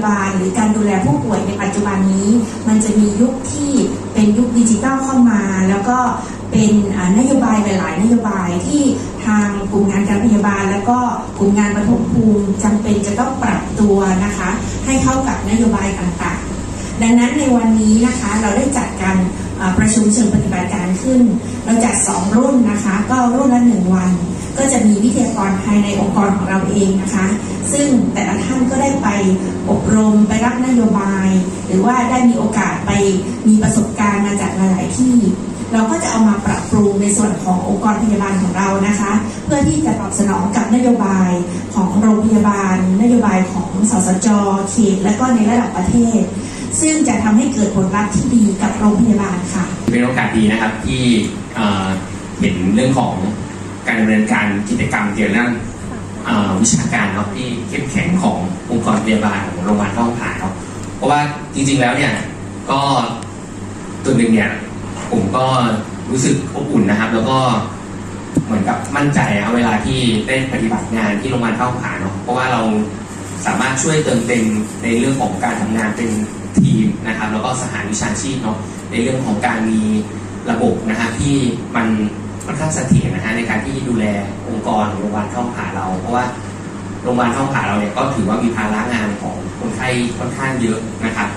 าบาล หรือการดูแลผู้ป่วยในปัจจุบันนี้ มันจะมียุคที่เป็นยุคดิจิทัลเข้ามา แล้วก็เป็นนโยบายหลาย ๆ นโยบายที่ทางกลุ่มงานการพยาบาล แล้วก็กลุ่มงานปฐมภูมิจำเป็นจะต้องปรับตัวนะคะ ให้เข้ากับนโยบายต่างๆ ดังนั้นในวันนี้นะคะเราได้จัดการประชุมเชิงปฏิบัติการขึ้น เราจัด 2 รุ่นนะคะ ก็รุ่นละหนึ่งวัน ก็จะมีวิทยากรภายในองค์กรของเราเองนะคะ ซึ่งแต่ละท่านก็ได้ไปอบรมไปรับนโยบาย หรือว่าได้มีโอกาสไปมีประสบการณ์มาจากหลาย ๆ ที่ เราก็จะเอามาปรับปรุงในส่วนขององค์กรพยาบาลของเรานะคะ เพื่อที่จะตอบสนองกับนโยบายของโรงพยาบาล นโยบายของสสจเขตและก็ในระดับประเทศ ซึ่งจะทำให้เกิดผลลัพธ์ที่ดีกับโรงพยาบาลค่ะเป็นโอกาสดีนะครับที่เห็นเรื่องของ การดำเนินการกิจกรรมเกี่ยวกับเรื่องวิชาการเนาะที่เข้มแข็งขององค์กรพยาบาลของโรงพยาบาลท่องผ่านเนาะเพราะว่าจริงๆแล้วเนี่ยก็ตัวหนึ่งเนี่ยผมก็รู้สึกอบอุ่นนะครับ แล้วก็เหมือนกับมั่นใจนะครับเวลาที่ได้ปฏิบัติงานที่โรงพยาบาลท่องผ่านเนาะเพราะว่าเราสามารถช่วยเติมเต็มในเรื่องของการทำงานเป็นทีมนะครับ แล้วก็สหวิชาชีพเนาะในเรื่องของการมีระบบนะฮะที่มัน ค่อนข้างเสถียรนะฮะในการที่ดูแลองค์กรของโรงพยาบาลท้องผ่าเรา เพราะว่าโรงพยาบาลท้องผ่าเราเนี่ยก็ถือว่ามีภาระงานของคนไข้ค่อนข้างเยอะนะครับ